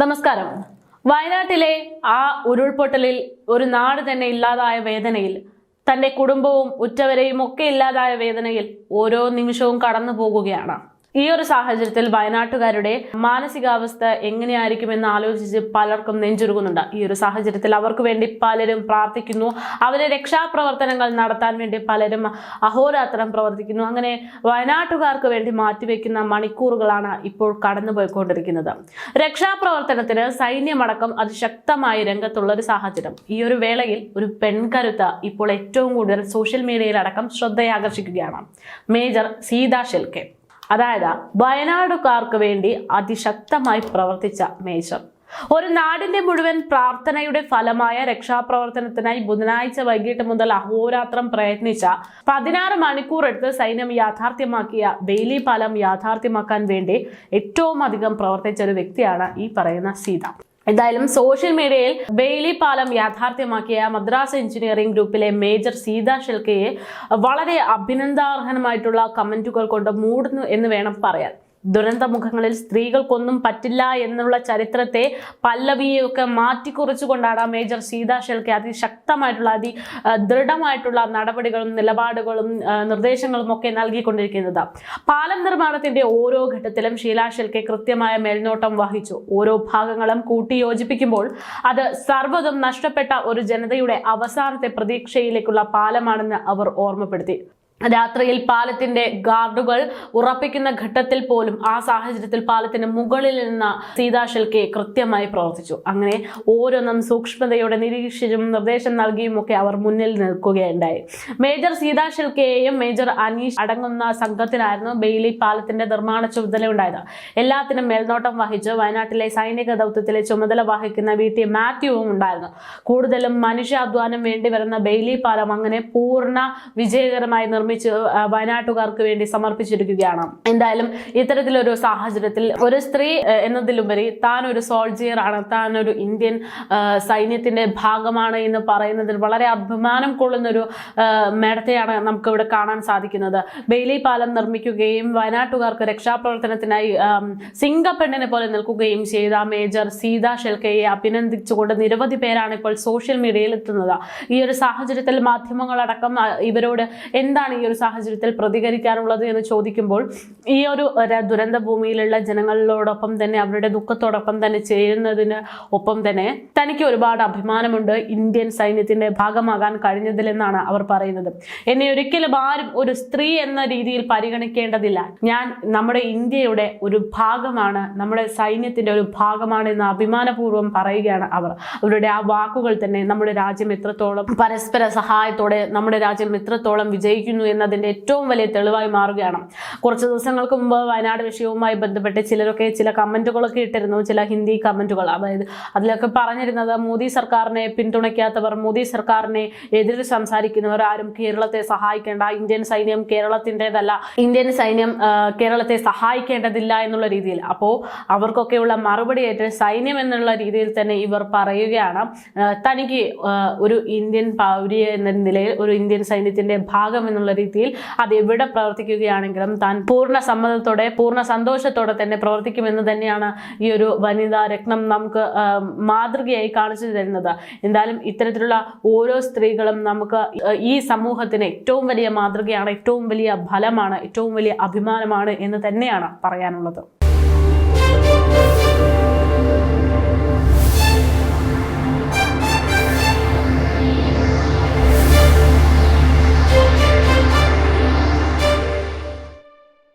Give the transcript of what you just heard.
നമസ്കാരം. വയനാട്ടിലെ ആ ഉരുൾപൊട്ടലിൽ ഒരു നാട് തന്നെ ഇല്ലാതായ വേദനയിൽ തന്റെ കുടുംബവും ഉറ്റവരെയും ഒക്കെ ഇല്ലാതായ വേദനയിൽ ഓരോ നിമിഷവും കടന്നു പോകുകയാണ് ഈ ഒരു സാഹചര്യത്തിൽ വയനാട്ടുകാരുടെ മാനസികാവസ്ഥ എങ്ങനെയായിരിക്കുമെന്ന് ആലോചിച്ച് പലർക്കും നെഞ്ചുരുകുന്നുണ്ട്. ഈ ഒരു സാഹചര്യത്തിൽ അവർക്ക് വേണ്ടി പലരും പ്രാർത്ഥിക്കുന്നു. അവരെ രക്ഷാപ്രവർത്തനങ്ങൾ നടത്താൻ വേണ്ടി പലരും അഹോരാത്രം പ്രവർത്തിക്കുന്നു. അങ്ങനെ വയനാട്ടുകാർക്ക് വേണ്ടി മാറ്റിവെക്കുന്ന മണിക്കൂറുകളാണ് ഇപ്പോൾ കടന്നുപോയിക്കൊണ്ടിരിക്കുന്നത്. രക്ഷാപ്രവർത്തനത്തിന് സൈന്യമടക്കം അതിശക്തമായി രംഗത്തുള്ള ഒരു സാഹചര്യം. ഈ ഒരു വേളയിൽ ഒരു പെൺകരുത്ത് ഇപ്പോൾ ഏറ്റവും കൂടുതൽ സോഷ്യൽ മീഡിയയിലടക്കം ശ്രദ്ധയാകർഷിക്കുകയാണ്. മേജർ സീത ഷെൽക്കെ. അതായത് വയനാടുകാർക്ക് വേണ്ടി അതിശക്തമായി പ്രവർത്തിച്ച മേജർ. ഒരു നാടിന്റെ മുഴുവൻ പ്രാർത്ഥനയുടെ ഫലമായ രക്ഷാപ്രവർത്തനത്തിനായി ബുധനാഴ്ച വൈകിട്ട് മുതൽ അഹോരാത്രം പ്രയത്നിച്ച പതിനാറ് മണിക്കൂർ എടുത്ത് സൈന്യം യാഥാർത്ഥ്യമാക്കിയ ബെയിലി പാലം യാഥാർത്ഥ്യമാക്കാൻ വേണ്ടി ഏറ്റവും അധികം പ്രവർത്തിച്ച ഒരു വ്യക്തിയാണ് ഈ പറയുന്ന സീത. എന്തായാലും സോഷ്യൽ മീഡിയയിൽ ബെയിലി പാലം യാഥാർത്ഥ്യമാക്കിയ മദ്രാസ് എഞ്ചിനീയറിംഗ് ഗ്രൂപ്പിലെ മേജർ സീത ഷെൽക്കയെ വളരെ അഭിനന്ദാർഹനമായിട്ടുള്ള കമന്റുകൾ കൊണ്ട് മൂടുന്നു എന്ന് വേണം പറയാൻ. ദുരന്തമുഖങ്ങളിൽ സ്ത്രീകൾക്കൊന്നും പറ്റില്ല എന്നുള്ള ചരിത്രത്തെ പല്ലവിയൊക്കെ മാറ്റിക്കുറിച്ചുകൊണ്ടാണ് മേജർ സീതാശൽക്ക് അതിശക്തമായിട്ടുള്ള അതി ദൃഢമായിട്ടുള്ള നടപടികളും നിലപാടുകളും നിർദ്ദേശങ്ങളും ഒക്കെ നൽകിക്കൊണ്ടിരിക്കുന്നത്. പാലം നിർമ്മാണത്തിന്റെ ഓരോ ഘട്ടത്തിലും ശീലാശൽക്ക് കൃത്യമായ മേൽനോട്ടം വഹിച്ചു. ഓരോ ഭാഗങ്ങളും കൂട്ടിയോജിപ്പിക്കുമ്പോൾ അത് സർവതും നഷ്ടപ്പെട്ട ഒരു ജനതയുടെ അവസാനത്തെ പ്രതീക്ഷയിലേക്കുള്ള പാലമാണെന്ന് അവർ ഓർമ്മപ്പെടുത്തി. രാത്രിയിൽ പാലത്തിന്റെ ഗാർഡുകൾ ഉറപ്പിക്കുന്ന ഘട്ടത്തിൽ പോലും ആ സാഹചര്യത്തിൽ പാലത്തിന് മുകളിൽ നിന്ന സീതാശൽ കെ കൃത്യമായി പ്രവർത്തിച്ചു. അങ്ങനെ ഓരോന്നും സൂക്ഷ്മതയോടെ നിരീക്ഷിച്ചും നിർദ്ദേശം നൽകിയും ഒക്കെ അവർ മുന്നിൽ നിൽക്കുകയുണ്ടായി. മേജർ സീതാശൽ കെയും മേജർ അനീഷ് അടങ്ങുന്ന സംഘത്തിനായിരുന്നു ബെയിലി പാലത്തിന്റെ നിർമ്മാണ ചുമതല ഉണ്ടായത്. എല്ലാത്തിനും മേൽനോട്ടം വഹിച്ച് വയനാട്ടിലെ സൈനിക ദൗത്യത്തിലെ ചുമതല വഹിക്കുന്ന വി. ടി. മാത്യുവും ഉണ്ടായിരുന്നു. കൂടുതലും മനുഷ്യാധ്വാനം വേണ്ടി വരുന്ന ബെയിലി പാലം അങ്ങനെ പൂർണ വിജയകരമായി നിർമ്മിച്ച് ആ, വയനാട്ടുകാർക്ക് വേണ്ടി സമർപ്പിച്ചിരിക്കുകയാണ്. എന്തായാലും ഇത്തരത്തിലൊരു സാഹചര്യത്തിൽ ഒരു സ്ത്രീ എന്നതിലുപരി താൻ ഒരു സോൾജിയർ ആണ് താൻ ഒരു ഇന്ത്യൻ സൈന്യത്തിന്റെ ഭാഗമാണ് എന്ന് പറയുന്നതിൽ വളരെ അഭിമാനം കൊള്ളുന്ന ഒരു മേടത്തെയാണ് നമുക്ക് ഇവിടെ കാണാൻ സാധിക്കുന്നത്. ബെയിലി പാലം നിർമ്മിക്കുകയും വയനാട്ടുകാർക്ക് രക്ഷാപ്രവർത്തനത്തിനായി സിംഗപ്പെണ്ണിനെ പോലെ നിൽക്കുകയും ചെയ്ത മേജർ സീത ഷെൽക്കയെ അഭിനന്ദിച്ചുകൊണ്ട് നിരവധി പേരാണ് ഇപ്പോൾ സോഷ്യൽ മീഡിയയിൽ എത്തുന്നത്. ഈ ഒരു സാഹചര്യത്തിൽ മാധ്യമങ്ങളടക്കം ഇവരോട് എന്താണ് ഒരു സാഹചര്യത്തിൽ പ്രതികരിക്കാനുള്ളത് എന്ന് ചോദിക്കുമ്പോൾ ഈ ഒരു ദുരന്ത ഭൂമിയിലുള്ള ജനങ്ങളോടൊപ്പം തന്നെ അവരുടെ ദുഃഖത്തോടൊപ്പം തന്നെ ചേരുന്നതിന് ഒപ്പം തന്നെ തനിക്ക് ഒരുപാട് അഭിമാനമുണ്ട് ഇന്ത്യൻ സൈന്യത്തിന്റെ ഭാഗമാകാൻ കഴിഞ്ഞതിലെന്നാണ് അവർ പറയുന്നത്. എന്നെ ഒരിക്കലും ആരും ഒരു സ്ത്രീ എന്ന രീതിയിൽ പരിഗണിക്കേണ്ടതില്ല. ഞാൻ നമ്മുടെ ഇന്ത്യയുടെ ഒരു ഭാഗമാണ് നമ്മുടെ സൈന്യത്തിന്റെ ഒരു ഭാഗമാണ് എന്ന് അഭിമാനപൂർവം പറയുകയാണ് അവർ. അവരുടെ ആ വാക്കുകൾ തന്നെ നമ്മുടെ രാജ്യം എത്രത്തോളം പരസ്പര സഹായത്തോടെ നമ്മുടെ രാജ്യം എത്രത്തോളം വിജയിക്കുന്നു എന്നതിന്റെ ഏറ്റവും വലിയ തെളിവായി മാറുകയാണ്. കുറച്ച് ദിവസങ്ങൾക്ക് മുമ്പ് വയനാട് വിഷയവുമായി ബന്ധപ്പെട്ട് ചിലരൊക്കെ ചില കമന്റുകളൊക്കെ ഇട്ടിരുന്നു ചില ഹിന്ദി കമന്റുകൾ. അതായത് അതിലൊക്കെ പറഞ്ഞിരുന്നത് മോദി സർക്കാരിനെ പിന്തുണയ്ക്കാത്തവർ മോദി സർക്കാരിനെ എതിരെ സംസാരിക്കുന്നവർ ആരും കേരളത്തെ സഹായിക്കേണ്ട ഇന്ത്യൻ സൈന്യം കേരളത്തിന്റെതല്ല ഇന്ത്യൻ സൈന്യം കേരളത്തെ സഹായിക്കേണ്ടതില്ല എന്നുള്ള രീതിയിൽ. അപ്പോൾ അവർക്കൊക്കെയുള്ള മറുപടിയായിട്ട് സൈന്യം എന്നുള്ള രീതിയിൽ തന്നെ ഇവർ പറയുകയാണ്. തനിക്ക് ഒരു ഇന്ത്യൻ പൗരി എന്ന നിലയിൽ ഒരു ഇന്ത്യൻ സൈന്യത്തിന്റെ ഭാഗം എന്നുള്ള രീതിയിൽ അത് എവിടെ പ്രവർത്തിക്കുകയാണെങ്കിലും താൻ പൂർണ സമ്മതത്തോടെ പൂർണ സന്തോഷത്തോടെ തന്നെ പ്രവർത്തിക്കുമെന്ന് തന്നെയാണ് ഈ ഒരു വനിതാ രത്നം നമുക്ക് മാതൃകയായി കാണിച്ചു തരുന്നത്. എന്തായാലും ഇത്തരത്തിലുള്ള ഓരോ സ്ത്രീകളും നമുക്ക് ഈ സമൂഹത്തിന് ഏറ്റവും വലിയ മാതൃകയാണ് ഏറ്റവും വലിയ ഫലമാണ് ഏറ്റവും വലിയ അഭിമാനമാണ് എന്ന് തന്നെയാണ് പറയാനുള്ളത്.